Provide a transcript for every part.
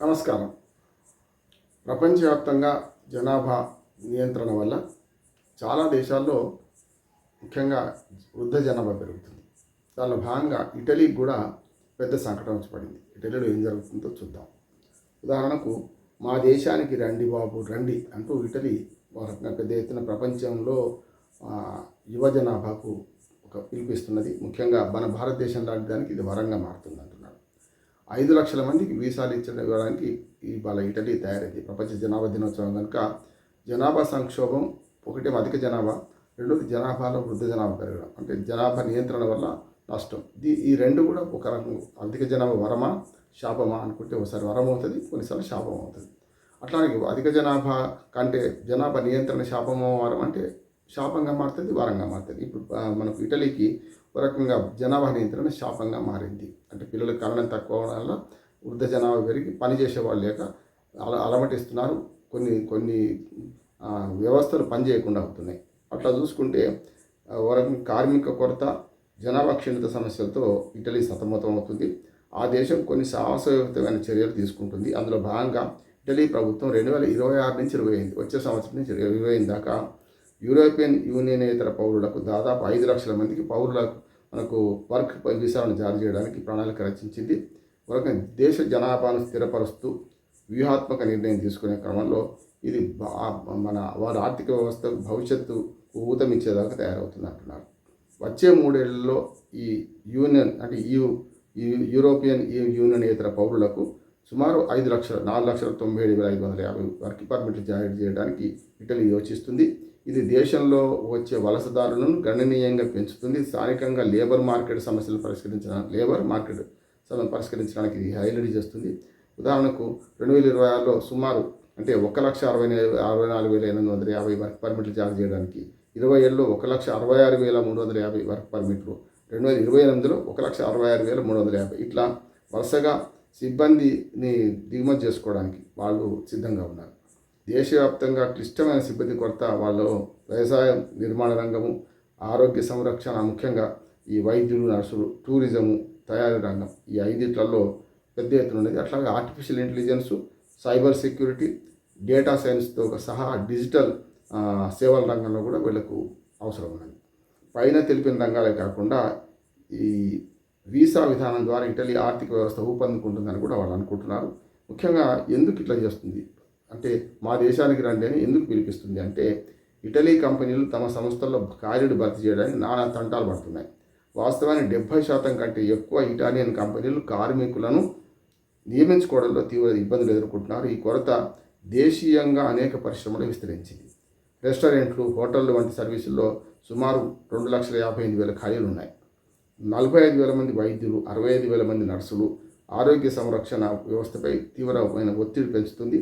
నమస్కారం. ప్రపంచవ్యాప్తంగా జనాభా నియంత్రణ వల్ల చాలా దేశాల్లో ముఖ్యంగా వృద్ధ జనాభా పెరుగుతుంది. దానిలో భాగంగా ఇటలీకి కూడా పెద్ద సంకటం వచ్చి పడింది ఇటలీలో ఏం జరుగుతుందో చూద్దాం. ఉదాహరణకు మా దేశానికి రండి బాబు రండి అంటూ ఇటలీ ఒక పెద్ద ఎత్తున ప్రపంచంలో యువ జనాభాకు ఒక పిలిపిస్తున్నది ముఖ్యంగా మన భారతదేశం లాంటి దానికి ఇది వరంగా మారుతుంది. ఐదు లక్షల మందికి వీసాలు ఇచ్చిన ఇవ్వడానికి ఇవాళ ఇటలీ తయారైంది. ప్రపంచ జనాభా దినోత్సవం కనుక జనాభా సంక్షోభం ఒకటి అధిక జనాభా రెండోది జనాభాలో వృద్ధ జనాభా పెరగడం. అంటే జనాభా నియంత్రణ వల్ల నష్టం. దీ ఈ రెండు కూడా ఒక రకం అధిక జనాభా వరమా శాపమా అనుకుంటే ఒకసారి వరం అవుతుంది కొన్నిసార్లు శాపం అవుతుంది అట్లాగే అధిక జనాభా కంటే జనాభా నియంత్రణ శాపమో వరం అంటే శాపంగా మారుతుంది వరంగా మారుతుంది. ఇప్పుడు మనకు ఇటలీకి ఒక రకంగా జనాభా నియంత్రణ శాపంగా మారింది. అంటే పిల్లల కారణం తక్కువ వల్ల వృద్ధ జనాభా పెరిగి పనిచేసేవాళ్ళు లేక అల అలమటిస్తున్నారు. కొన్ని కొన్ని వ్యవస్థలు పనిచేయకుండా అవుతున్నాయి. అట్లా చూసుకుంటే ఆ, ఒక కార్మిక కొరత జనాభా క్షీణత సమస్యలతో ఇటలీ సతమతం అవుతుంది. ఆ దేశం కొన్ని సాహసయుక్తమైన చర్యలు తీసుకుంటుంది. అందులో భాగంగా ఇటలీ ప్రభుత్వం రెండు వేల ఇరవై ఆరు నుంచి ఇరవై ఐదు వచ్చే సంవత్సరం నుంచి ఇరవై ఐదు దాకా యూరోపియన్ యూనియనేతర పౌరులకు దాదాపు ఐదు లక్షల మందికి పౌరులకు మనకు వర్క్ వీసాలను జారీ చేయడానికి ప్రణాళిక రచించింది. ఒక దేశ జనాభాను స్థిరపరుస్తూ వ్యూహాత్మక నిర్ణయం తీసుకునే క్రమంలో ఇది మన వారి ఆర్థిక వ్యవస్థ భవిష్యత్తు ఊతమిచ్చేదాకా తయారవుతుంది అంటున్నారు. వచ్చే మూడేళ్ళలో ఈ యూనియన్ అంటే యూ యూరోపియన్ యూనియన్ ఇతర పౌరులకు సుమారు ఐదు లక్షల నాలుగు లక్షల తొంభై ఏడు వేల ఐదు వందల యాభై వర్క్ పర్మిట్లు జారీ చేయడానికి ఇటలీ యోచిస్తుంది. ఇది దేశంలో వచ్చే వలసదారులను గణనీయంగా పెంచుతుంది. స్థానికంగా లేబర్ మార్కెట్ సమస్యలు పరిష్కరించడానికి లేబర్ మార్కెట్ సమస్యలు పరిష్కరించడానికి ఇది హైలైట్ చేస్తుంది. ఉదాహరణకు రెండు వేల ఇరవై ఆరులో సుమారు అంటే ఒక లక్ష అరవై అరవై నాలుగు వేల ఎనిమిది వందల యాభై వర్క్ పర్మిట్లు జారీ చేయడానికి ఇరవై ఏళ్ళలో ఒక లక్ష అరవై ఆరు వేల మూడు వందల యాభై వర్క్ పర్మిట్లు రెండు వేల ఇరవై ఎనిమిదిలో ఒక లక్ష అరవై ఆరు వేల మూడు వందల యాభై. ఇట్లా వరుసగా సిబ్బందిని దిగుమతి చేసుకోవడానికి వాళ్ళు సిద్ధంగా ఉన్నారు. దేశవ్యాప్తంగా క్లిష్టమైన సిబ్బంది కొరత వాళ్ళు వ్యవసాయం నిర్మాణ రంగము ఆరోగ్య సంరక్షణ ముఖ్యంగా ఈ వైద్యులు నర్సులు టూరిజము తయారీ రంగం. ఈ ఐదిట్లలో పెద్ద ఎత్తున ఉండేది అట్లాగే artificial intelligence cyber security data సైన్స్తో సహా డిజిటల్ సేవల రంగంలో కూడా వీళ్ళకు అవసరం ఉన్నది. పైన తెలిపిన రంగాలే కాకుండా ఈ వీసా విధానం ద్వారా ఇటలీ ఆర్థిక వ్యవస్థ ఊపందుకుంటుందని కూడా వాళ్ళు అనుకుంటున్నారు. ముఖ్యంగా ఎందుకు ఇట్లా చేస్తుంది? అంటే మా దేశానికి రండి అని ఎందుకు పిలిపిస్తుంది అంటే ఇటలీ కంపెనీలు తమ సంస్థల్లో ఖాళీలు భర్తీ చేయడానికి నానా తంటాలు పడుతున్నాయి. వాస్తవానికి డెబ్బై శాతం కంటే ఎక్కువ ఇటాలియన్ కంపెనీలు కార్మికులను నియమించుకోవడంలో తీవ్ర ఇబ్బందులు ఎదుర్కొంటున్నారు. ఈ కొరత దేశీయంగా అనేక పరిశ్రమలు విస్తరించింది. రెస్టారెంట్లు హోటళ్ళు వంటి సర్వీసుల్లో సుమారు రెండు లక్షల యాభై ఐదు వేల ఖాళీలు ఉన్నాయి. నలభై ఐదు వేల మంది వైద్యులు అరవై ఐదు వేల మంది నర్సులు ఆరోగ్య సంరక్షణ వ్యవస్థపై తీవ్రమైన ఒత్తిడి పెంచుతుంది.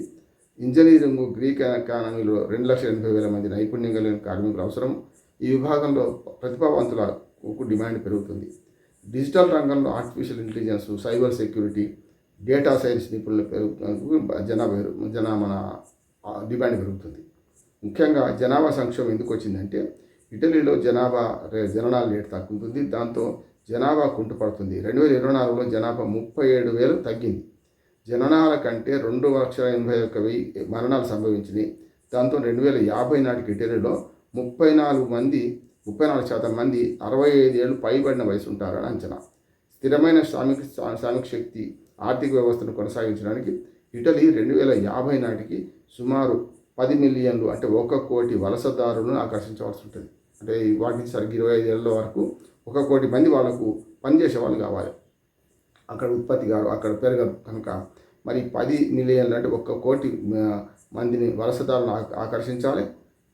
ఇంజనీరింగ్ గ్రీక్ ఎకానమీలో రెండు లక్షల ఎనభై వేల మంది నైపుణ్యం కలిగిన కార్మికులు అవసరం. ఈ విభాగంలో ప్రతిభావంతులకు డిమాండ్ పెరుగుతుంది. డిజిటల్ రంగంలో artificial intelligence cyber security data science నిపుణుల పెరుగు జనాభా జనాభా డిమాండ్ పెరుగుతుంది. ముఖ్యంగా జనాభా సంక్షోభం ఎందుకు వచ్చిందంటే ఇటలీలో జనాభా రే- జననాల రేటు తగ్గుతుంది. దాంతో జనాభా కుంటుపడుతుంది. రెండు వేల ఇరవై నాలుగులో జనాభా ముప్పై ఏడు వేలు తగ్గింది. జననాల కంటే రెండు లక్షల ఎనభై ఒక్క వెయ్యి మరణాలు సంభవించినాయి. దాంతో రెండు వేల యాభై నాటికి ఇటలీలో ముప్పై నాలుగు మంది ముప్పై నాలుగు శాతం మంది అరవై ఐదు ఏళ్ళు పైబడిన వయసు ఉంటారని అంచనా. స్థిరమైన శ్రామిక శ్రామిక శక్తి ఆర్థిక వ్యవస్థను కొనసాగించడానికి ఇటలీ రెండు వేల యాభై నాటికి సుమారు పది మిలియన్లు అంటే ఒక కోటి వలసదారులను ఆకర్షించవలసి ఉంటుంది. అంటే వాటిని సరిగ్గా ఇరవై ఐదు ఏళ్ళ వరకు ఒక కోటి మంది వాళ్ళకు పనిచేసే వాళ్ళు కావాలి. అక్కడ ఉత్పత్తి కాదు అక్కడ పెరగదు కనుక మరి పది మిలియన్లు అంటే ఒక్క కోటి మందిని వలసదారులను ఆకర్షించాలి.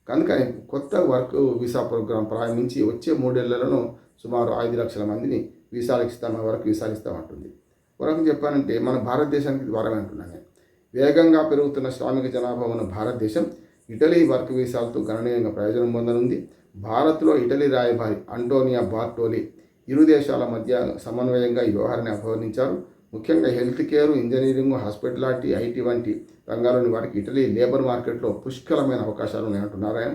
కనుక కొత్త వర్క్ వీసా ప్రోగ్రాం ప్రారంభించి వచ్చే మూడేళ్ళలో సుమారు ఐదు లక్షల మందిని వీసాలు ఇస్తాం వరకు వీసాలు ఇస్తామంటుంది. వరకు చెప్పానంటే మన భారతదేశానికి ఇది వరం అంటున్నాను నేను. వేగంగా పెరుగుతున్న శ్రామిక జనాభా ఉన్న భారతదేశం ఇటలీ వర్క్ వీసాలతో గణనీయంగా ప్రయోజనం పొందనుంది. భారత్లో ఇటలీ రాయబారి అంటోనియా బార్టోలి ఇరు దేశాల మధ్య సమన్వయంగా ఈ వ్యవహారాన్ని అభివర్ణించారు ముఖ్యంగా health care engineering hospitality IT వంటి రంగాల్లోని వారికి ఇటలీ లేబర్ మార్కెట్లో పుష్కలమైన అవకాశాలు ఉన్నాయంటున్నారు ఆయన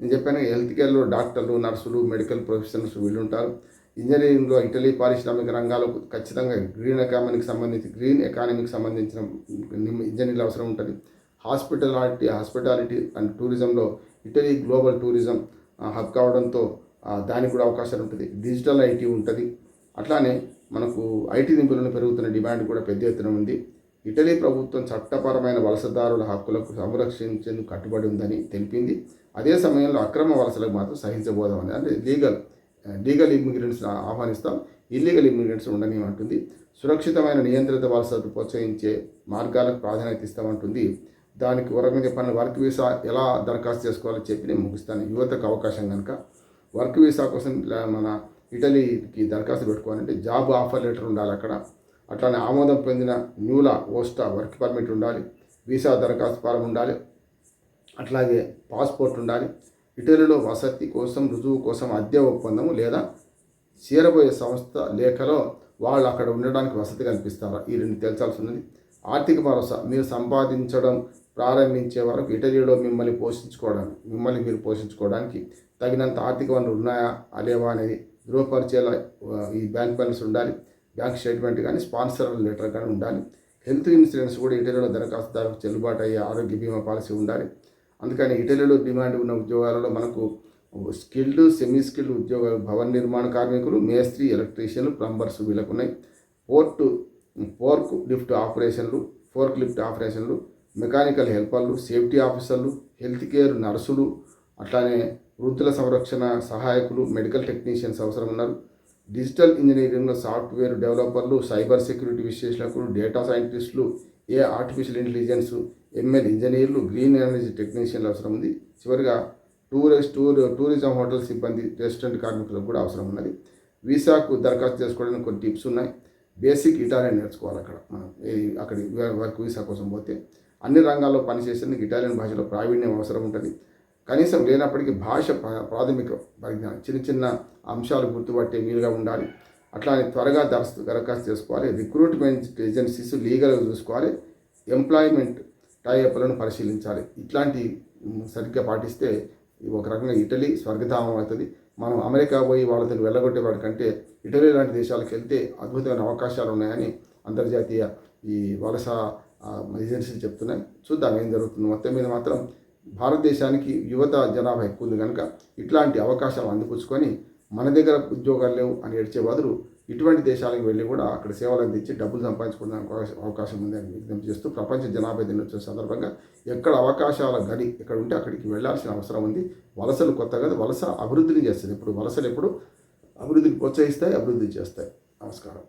నేను చెప్పాను హెల్త్ కేర్లో డాక్టర్లు నర్సులు మెడికల్ ప్రొఫెషనల్స్ వీళ్ళు ఉంటారు ఇంజనీరింగ్లో ఇటలీ పారిశ్రామిక రంగాలకు ఖచ్చితంగా గ్రీన్ ఎకానమీకి సంబంధించి గ్రీన్ ఎకానమీకి సంబంధించిన ఇంజనీర్లు అవసరం ఉంటుంది. హాస్పిటాలిటీ హాస్పిటాలిటీ అండ్ టూరిజంలో ఇటలీ గ్లోబల్ టూరిజం హబ్ కావడంతో దానికి కూడా అవకాశాలు ఉంటుంది. డిజిటల్ ఐటీ ఉంటుంది. అట్లానే మనకు ఐటీ నిపుణులను పెరుగుతున్న డిమాండ్ కూడా పెద్ద ఎత్తున ఉంది. ఇటలీ ప్రభుత్వం చట్టపరమైన వలసదారుల హక్కులకు సంరక్షించేందుకు కట్టుబడి ఉందని తెలిపింది. అదే సమయంలో అక్రమ వలసలకు మాత్రం సహించబోదామని అంటే లీగల్ లీగల్ ఇమ్మిగ్రెంట్స్ ఆహ్వానిస్తాం. ఇల్లీగల్ ఇమ్మిగ్రెంట్స్ ఉండనివ్వంటుంది సురక్షితమైన నియంత్రిత వలసలు ప్రోత్సహించే మార్గాలకు ప్రాధాన్యత ఇస్తామంటుంది. దానికి వరకు చెప్పాను వర్క్ వీసా ఎలా దరఖాస్తు చేసుకోవాలో చెప్పి నేను ముగిస్తాను. యువతకు అవకాశం కనుక వర్క్ వీసా కోసం మన ఇటలీకి దరఖాస్తు పెట్టుకోవాలంటే జాబ్ ఆఫర్ లెటర్ ఉండాలి అక్కడ. అట్లానే ఆమోదం పొందిన న్యూలా ఓస్టా వర్క్ పర్మిట్ ఉండాలి. వీసా దరఖాస్తు ఫారం ఉండాలి. అట్లాగే పాస్పోర్ట్ ఉండాలి. ఇటలీలో వసతి కోసం రుజువు కోసం అద్దె ఒప్పందము లేదా చేరబోయే సంస్థ లేఖలో వాళ్ళు అక్కడ ఉండడానికి వసతి కల్పిస్తారా? ఈ రెండు తెలిసాల్సి ఉన్నది ఆర్థిక భరోసా. మీరు సంపాదించడం ప్రారంభించే వరకు ఇటలీలో మిమ్మల్ని పోషించుకోవడానికి మిమ్మల్ని మీరు పోషించుకోవడానికి తగినంత ఆర్థిక వనరులు ఉన్నాయా అలేవా అనేది ధృవపరిచేలా ఈ బ్యాంక్ బ్యాలెన్స్ ఉండాలి. బ్యాంక్ స్టేట్మెంట్ కానీ స్పాన్సర్ లెటర్ కానీ ఉండాలి. హెల్త్ ఇన్సూరెన్స్ కూడా ఇటలీలో దరఖాస్తుదారులకు చెల్లుబాటు అయ్యే ఆరోగ్య బీమా పాలసీ ఉండాలి. అందుకని ఇటలీలో డిమాండ్ ఉన్న ఉద్యోగాలలో మనకు స్కిల్డ్ సెమీ స్కిల్డ్ ఉద్యోగాలు భవన నిర్మాణ కార్మికులు మేస్త్రి ఎలక్ట్రీషియన్లు ప్లంబర్స్ వీళ్ళకు ఉన్నాయి పోర్టు ఫోర్క్ లిఫ్ట్ ఆపరేషన్లు ఫోర్క్ లిఫ్ట్ ఆపరేషన్లు మెకానికల్ హెల్పర్లు సేఫ్టీ ఆఫీసర్లు హెల్త్ కేర్ నర్సులు అట్లానే వృద్ధుల సంరక్షణ సహాయకులు మెడికల్ టెక్నీషియన్స్ అవసరం ఉన్నారు. డిజిటల్ ఇంజనీరింగ్లో సాఫ్ట్వేర్ డెవలపర్లు సైబర్ సెక్యూరిటీ విశ్లేషకులు డేటా సైంటిస్టులు ఏ ఆర్టిఫిషియల్ ఇంటెలిజెన్స్ ఎంఎల్ ఇంజనీర్లు గ్రీన్ ఎనర్జీ టెక్నీషియన్లు అవసరం ఉంది. చివరిగా టూరిస్ట్ టూర్ టూరిజం హోటల్ సిబ్బంది రెస్టారెంట్ కార్మికులకు కూడా అవసరం ఉన్నది. వీసాకు దరఖాస్తు చేసుకోవడానికి కొన్ని టిప్స్ ఉన్నాయి. బేసిక్ ఇటాలియన్ నేర్చుకోవాలి అక్కడ మనం. అక్కడ వర్క్ వీసా కోసం పోతే. అన్ని రంగాల్లో పనిచేసేందుకు ఇటాలియన్ భాషలో ప్రావీణ్యం అవసరం ఉంటుంది. కనీసం లేనప్పటికీ భాష ప్రా- ప్రాథమిక పరిజ్ఞానం చిన్న చిన్న అంశాలు గుర్తుపట్టే వీలుగా ఉండాలి. అట్లానే త్వరగా దరఖాస్తు దరఖాస్తు చేసుకోవాలి. రిక్రూట్మెంట్ ఏజెన్సీస్ లీగల్గా చూసుకోవాలి. ఎంప్లాయ్మెంట్ టైఅప్లను పరిశీలించాలి. ఇట్లాంటి సరిగ్గా పాటిస్తే ఒక రకంగా ఇటలీ స్వర్గధామం అవుతుంది. మనం అమెరికా పోయి వాళ్ళతో వెళ్ళగొట్టే వాడికంటే ఇటలీ లాంటి దేశాలకు వెళ్తే అద్భుతమైన అవకాశాలు ఉన్నాయని అంతర్జాతీయ ఈ వలస ఏజెన్సీలు చెప్తున్నాయి. చూద్దాం ఏం జరుగుతుంది. మొత్తం మీద మాత్రం భారతదేశానికి యువత జనాభా ఎక్కువ ఉంది కనుక ఇట్లాంటి అవకాశాలు అందిపుచ్చుకొని మన దగ్గర ఉద్యోగాలు లేవు అని ఏడ్చే బదులు ఇటువంటి దేశాలకు వెళ్ళి కూడా అక్కడ సేవలు అందించి డబ్బులు సంపాదించుకోవడానికి అవకాశం- అవకాశం ఉందని విజ్ఞప్తి చేస్తూ ప్రపంచ జనాభా దినోత్సవ సందర్భంగా ఎక్కడ అవకాశాల గని ఎక్కడ ఉంటే అక్కడికి వెళ్ళాల్సిన అవసరం ఉంది. వలసలు కొత్తగా వలస అభివృద్ధిని చేస్తుంది. ఇప్పుడు వలసలు ఎప్పుడు అభివృద్ధిని ప్రోత్సహిస్తాయి అభివృద్ధి చేస్తాయి. నమస్కారం.